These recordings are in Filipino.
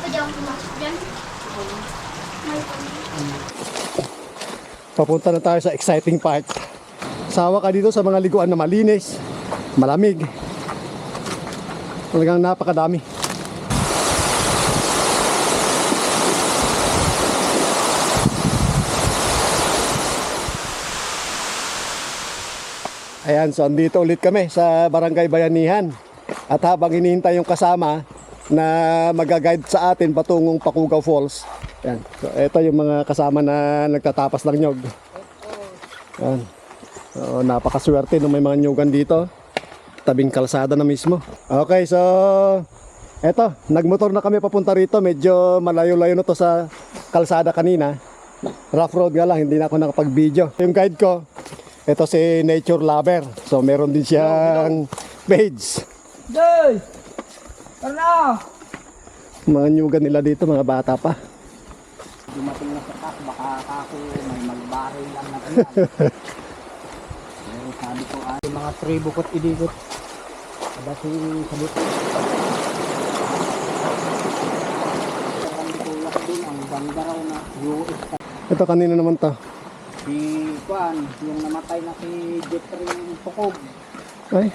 Pwede akong pumasok dyan. Papunta na tayo sa exciting part. Sawa ka dito sa mga liguan na malinis, malamig. Talagang napakadami. Ayan, so andito ulit kami sa Barangay Bayanihan. At habang hinihintay yung kasama na magaguide sa atin patungong Pakugaw Falls. Ayan, so ito yung mga kasama na nagtatapas ng nyog. Ayan. So, napakaswerte nung may mga nyugan dito. Tabing kalsada na mismo. Okay, so eto, nagmotor na kami papunta rito. Medyo malayo-layo na to sa kalsada kanina. Rough road nga lang, hindi na ako nakapag-video. Yung guide ko, ito si Nature Lover. So meron din siyang page. Day! Tara! Mga nyugan nila dito, mga bata pa. Dumating na sa tak, baka ako may magbaril lang na yan. Pero sabi ko ay mga tribo ko't idikot. Aba si sabot. Na. Ito kanina naman to. Si Juan, yung namatay na si Jeffrey Pukog. Ay,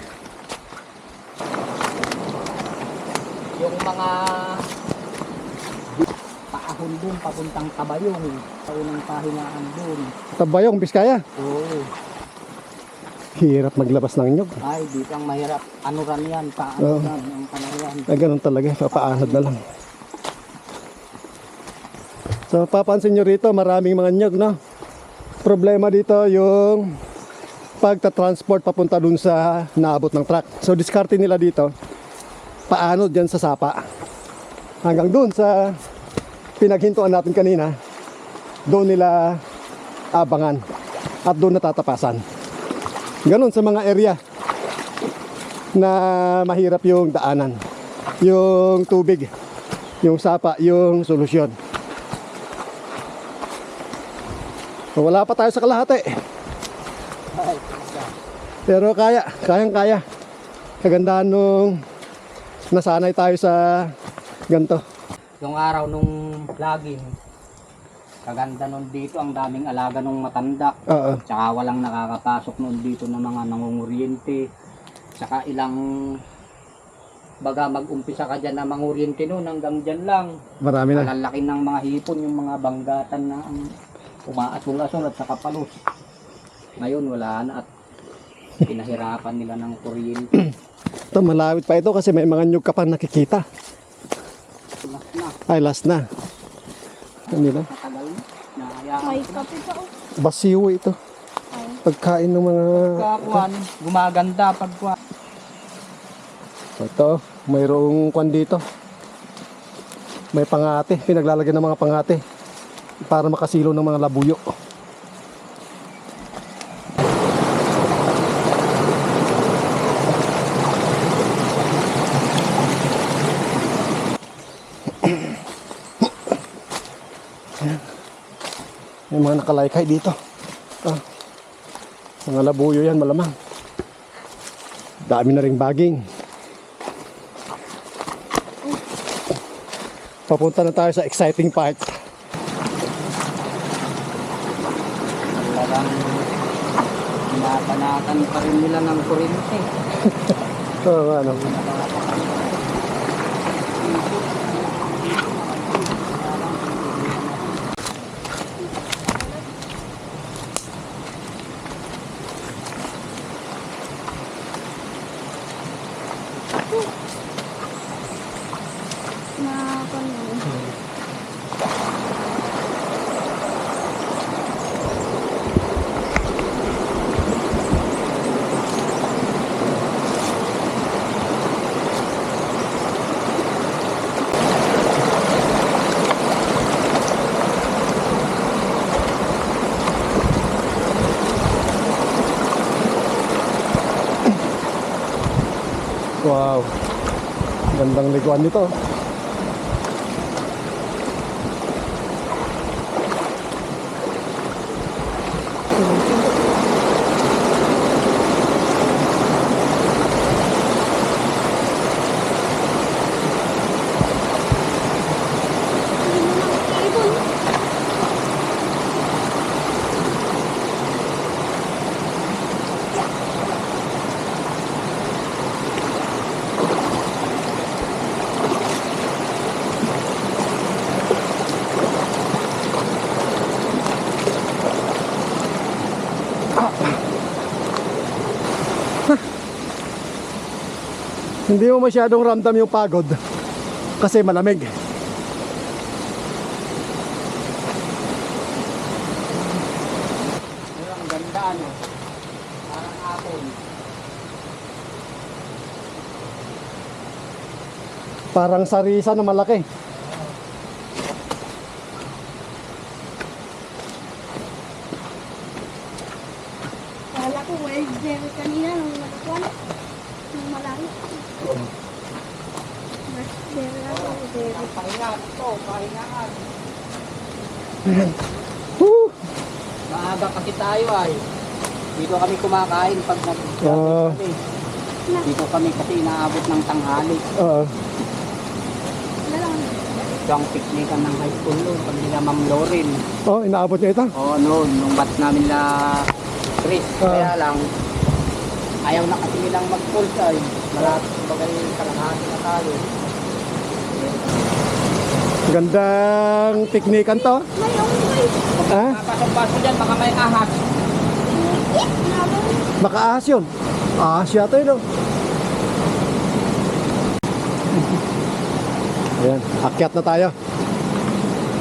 mga paahon dun, papuntang Tabayong. Taunang pahingaan dun. Tabayong, Biskaya. Oo. Hirap maglabas ng nyog. Ay, di kang mahirap. Ano ran yan? Oo. Paano ran? Ang. Ay, ganun talaga. Papaanod na lang. So, papansin nyo rito, maraming mga nyog, no? Problema dito yung pagta-transport papunta dun sa naabot ng truck. So, diskarte nila dito, paano dyan sa sapa. Hanggang dun sa pinaghintuan natin kanina, doon nila abangan at doon natatapasan. Ganon sa mga area na mahirap yung daanan. Yung tubig, yung sapa, yung solusyon. So, wala pa tayo sa kalahati. Pero kaya, kayang kaya. Kagandahan nung nasanay tayo sa ganto. yung araw nung laging, kaganda nun dito, ang daming alaga nung matanda. Oo. Tsaka walang nakakapasok nun dito ng mga nangunguryente. Tsaka ilang baga mag-umpisa ka dyan na manguryente nun hanggang dyan lang. Marami na. Malalaki ng mga hipon, yung mga banggatan na ang umaasong-asong at saka palos. Ngayon wala na at pinahirapan nila ng kuryente. Ito, malawit pa ito kasi may mga nyug ka pa nakikita. Last na, Ay, last na. Ano nila? matagal na. Nahayaan May kape pa oh. Basiwo ito. Pagkain ng mga... Kakuan, gumaganda pagkuan. Ito, mayroong kwan dito. May pangate, pinaglalagyan ng mga pangate para makasilo ng mga labuyo. May mga nakalaykay dito. Ah. Mga labuyo yan malamang. Dami na ring baging. Papunta na tayo sa exciting part. Talagang pinapanatan pa rin nila ng kuryente. So, ano, Na ano. wow. Liguan nito. Hindi mo masyadong ramdam yung pagod kasi malamig. Ang ganda ano. Parang hapon. Parang sarisa na malaki. Kala ko wild berry kanina nung nagkuhan. Nung malayo. Wild berry ako, wild berry. Ang pahinga. Ito, pahingaan. Woo! Maaga kasi tayo ay. Dito kami kumakain pag nag Ah. kami. Dito kami kasi inaabot ng tanghali. Oo. Dalawang Ito ang piknikan ng high school noon. Pag nila Ma'am Lorin. oh, inaabot niya ito. Oo, noon. Nung batch namin na Chris. Ah. Kaya lang, ayaw na kasi nilang mag-full time. Malapit bagay kalahati na tayo. Gandang teknikan to. Ha? Papasok-pasok dyan, baka may ahas. Eh, nabang. Baka ahas yun. Ahas yata yun. oh. Ayan, akyat na tayo.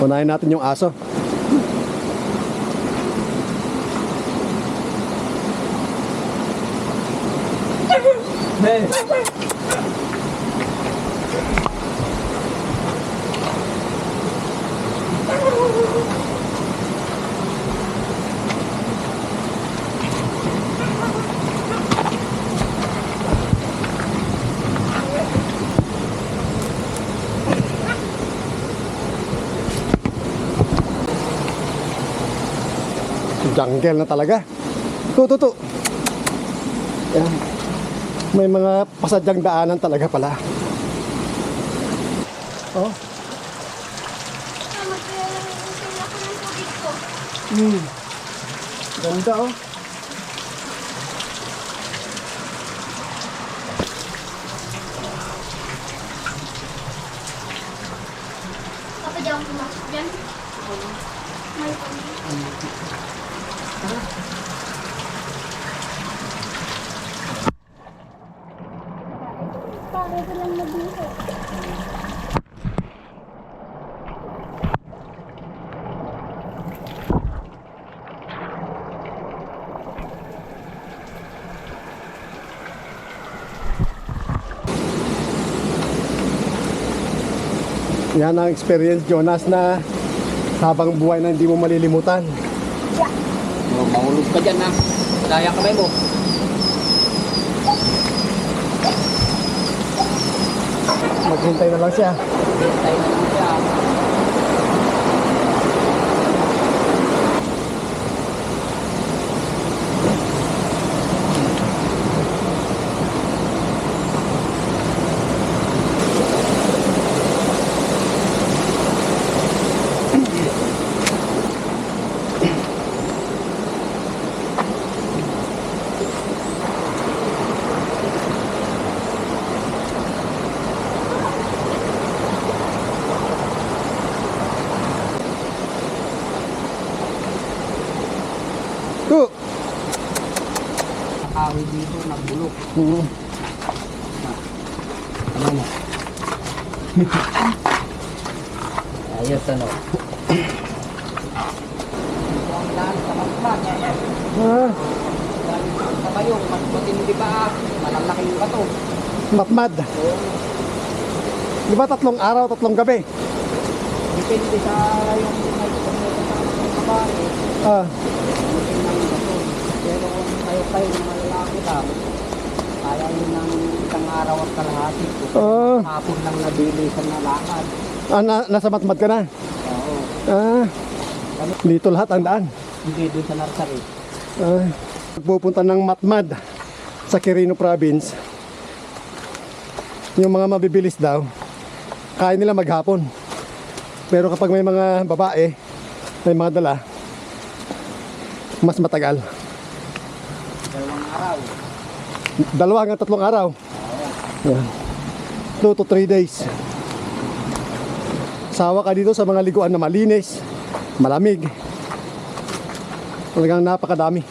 Unahin natin yung aso. Jungle na talaga. Tu, tu, tu. Ayan. May mga pasadyang daanan talaga pala. Oh. Hmm. Ganda oh. Yan ang experience Jonas na habang buhay na hindi mo malilimutan. Oh, mahulog ka dyan ha. Daya kamay mo. Maghintay na lang siya. Tayo na lang siya. Tu. Nakawi dito, nagbulok. Hmm. Ano mo? Ayos ano. Ito ang daan sa magpag. Ah, bayong, mas matindi pa ah. Malalaking bato. matmad. Oo. Di ba tatlong araw, tatlong gabi? Depende sa yung may pagkakita ng. Ah, Pero kung kayo kayo ng malalaki lang, kaya yun ng isang araw at kalahati. ah, Hapon lang nabili sa nalakad. ah na, nasa matmad ka na. Oo. Ah, dito lahat ang daan. Hindi doon sa nursery. Ah, pupunta ng Matmad sa Quirino Province. Yung mga mabibilis daw, kaya nila maghapon. Pero kapag may mga babae, may mga dala, mas matagal. Dalawang araw. Dalawa hanggang tatlong araw. Yan. Two to three days. Sawa ka dito sa mga liguan na malinis, malamig. Talagang napakadami.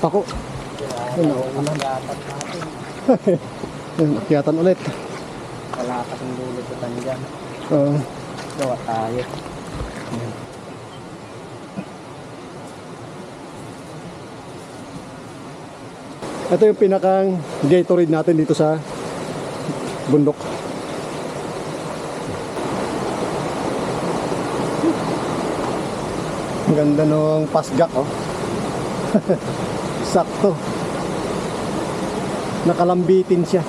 Pako. Ano, Ano yatan natin. Ayun, akyatan ulit. Wala kasing lulututan dyan. Oo. Gawa tayo. ito yung pinakang Gatorade natin dito sa bundok. Ang ganda nung pasgak, oh. Sakto. Nakalambitin siya.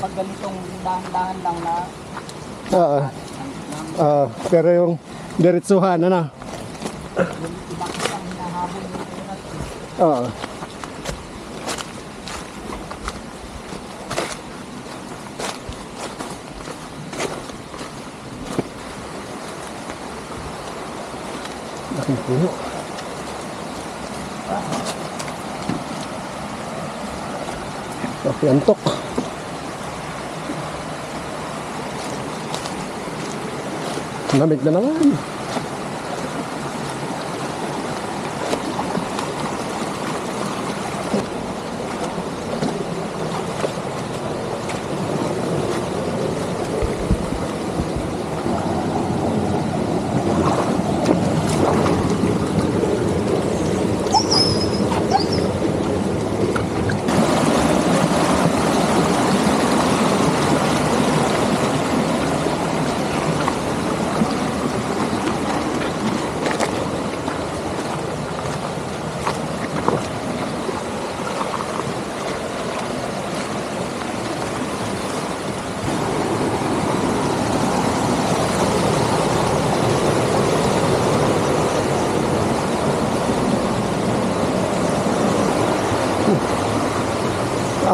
Pag ganitong dahan-dahan lang na Oo. Ah, pero yung diretsuhan, ano? yung hinahabol. Oo. Laking puno. Okay, antok. Lamig na naman.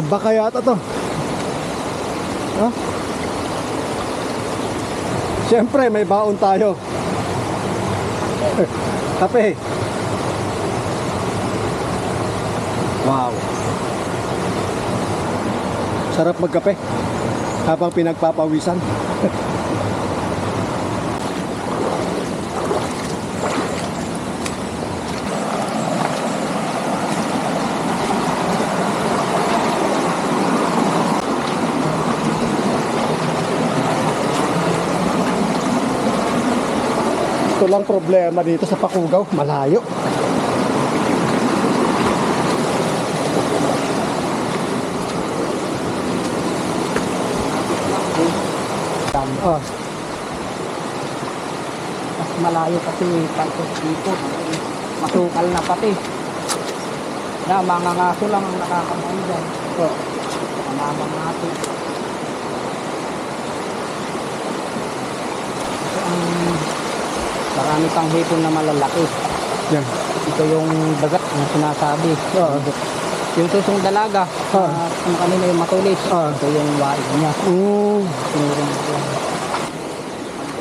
Aba kaya ata to. Ha? Siyempre, may baon tayo. Kape. Wow. Sarap magkape habang pinagpapawisan. Ito lang problema dito sa Pakugaw, malayo. Ah, Mas malayo kasi pagkos dito. Masukal na pati. Na mga ngaso lang ang nakakamoy dyan. ah. Kamamang natin. Ito marami pang hipon na malalaki. Yan. Ito yung dagat na sinasabi. Ah, Yung susong dalaga, Ah. ah. ano kanina yung matulis. Ah. Ito yung waig niya. mm,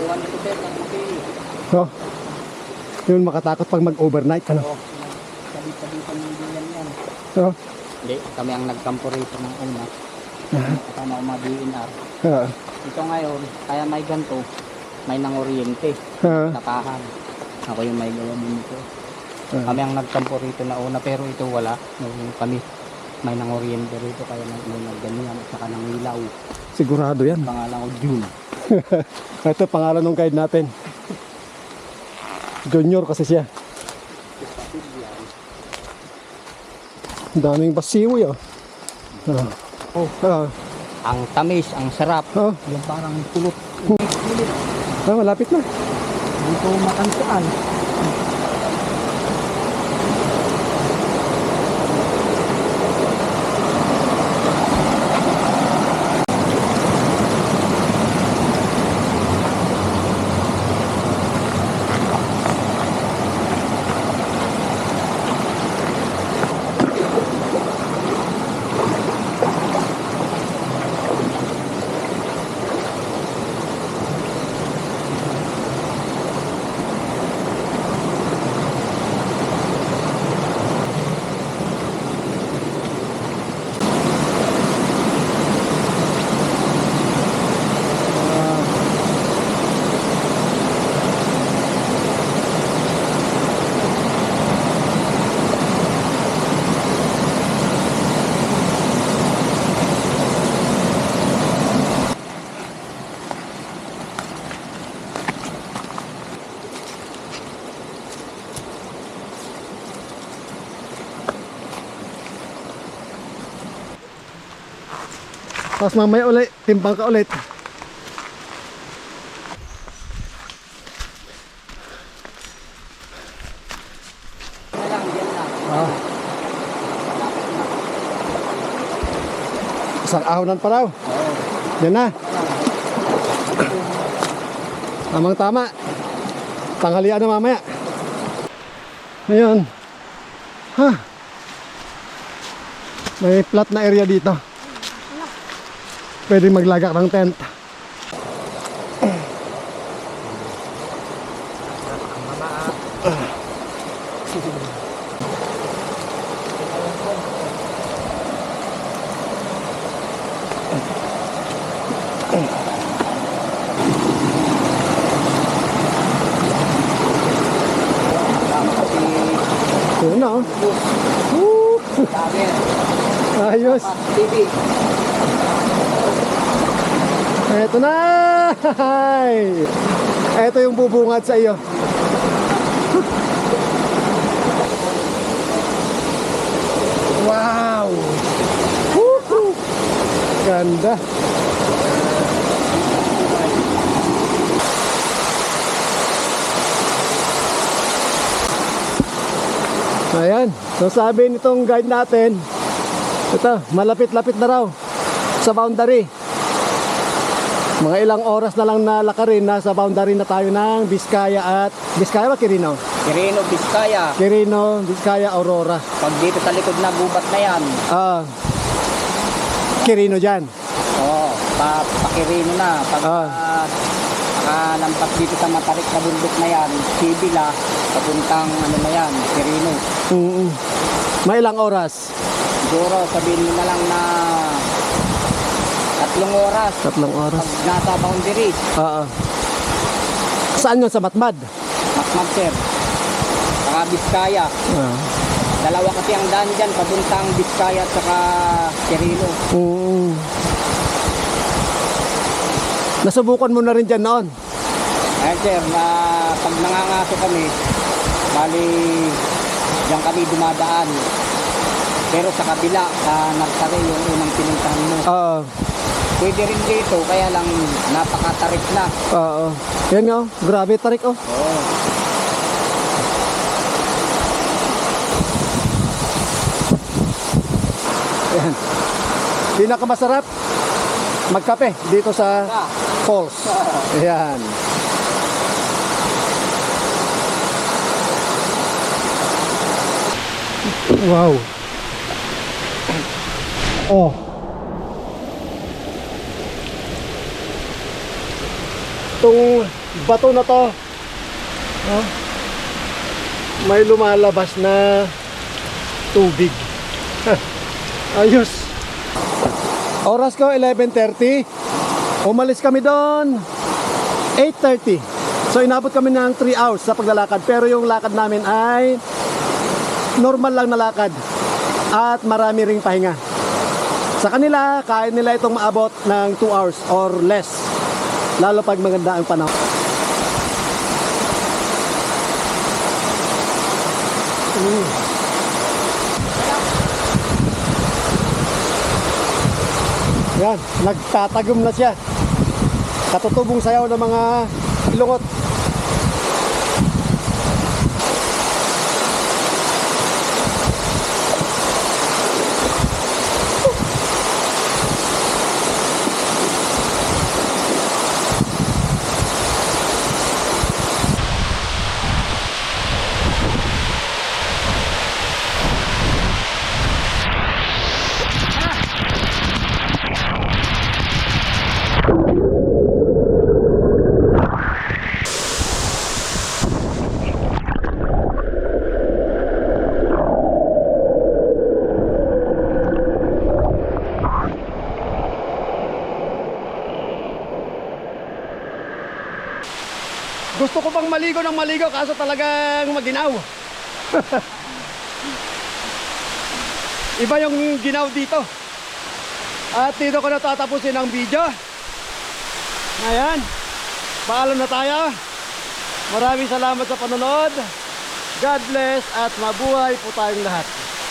ng mapili. so, yun makatakot pag mag-overnight. Ano? Oo, sabi-sabitan yung diyan yan. So, Hindi, kami ang nagkampo rito ng una. Kasama ko mga DNR. ah, Ito ngayon, kaya may ganito, may nanguryente, ah, nakahan. Ako yung may gawa dito. ah. Kami ang nagkampo rito na una, pero ito wala. Nung kami, may nanguryente rito, kaya may, may nagganyan, at saka nangilaw. sigurado yan. Pangalan ko June. Ito pangalan ng guide natin. Junior kasi siya. Daming basiwi oh. Ah. Oh, Ah, ang tamis, ang sarap. ah, Yung parang pulot. ah, malapit na. Dito matansian. Tapos mamaya ulit, timbang ka ulit. Ah. Isang ahonan pa raw. Yan na. Tamang tama. Tanghalian na mamaya. Ngayon. Ha. May flat na area dito. Pwede maglagak ng tent. Yun na oh. Ayos. TV. Eto na! Eto yung bubungad sa iyo. Wow! Woohoo! Ganda. Ayan. So sabi nitong guide natin, ito, malapit-lapit na raw sa boundary. Mga ilang oras na lang na lakarin, nasa boundary na tayo ng Biskaya at Biskaya ba Quirino? Quirino, Vizcaya. Quirino, Biskaya, Aurora. Pag dito sa likod na gubat na yan, Ah. Quirino dyan. Oo, pa, pakirino na. Pag Ah. ah. nakalampas dito sa matarik na bundok na yan, Sibila, papuntang ano na yan, Kirino. Mm May ilang oras? Siguro sabihin mo na lang na tatlong oras Tatlong oras. pag nasa boundary, Oo. Saan yun? Sa Matmad? Makmag sir. Saka Biskaya. Ah. Dalawa kasi ang daan dyan, papuntang Biskaya at saka Kirino. Mm. Nasubukan mo na rin dyan noon? Ayun sir, na pag nangangaso kami, bali diyan kami dumadaan. Pero sa kabila, sa nursery yung unang pinuntahan mo. Oo. Pwede rin dito, kaya lang napakatarik na. Oo. Yan nga, oh. grabe tarik oh. Oo. Yan. Pinakamasarap magkape dito sa falls. Ayan. Wow. Oh. Itong bato na to, oh, may lumalabas na tubig. Ayos. Oras ko 11.30. Umalis kami doon 8.30. So inabot kami ng 3 hours sa paglalakad. Pero yung lakad namin ay normal lang na lakad. At marami ring pahinga. Sa kanila, kaya nila itong maabot ng 2 hours or less. Lalo pag maganda ang panahon. Yan, nagtatagom na siya. Katutubong sayaw ng mga ilungot. Gusto ko pang maligo ng maligo kaso talagang maginaw. Iba yung ginaw dito. At dito ko na tatapusin ang video. Ayan. Paalam na tayo. Maraming salamat sa panonood. God bless at mabuhay po tayong lahat.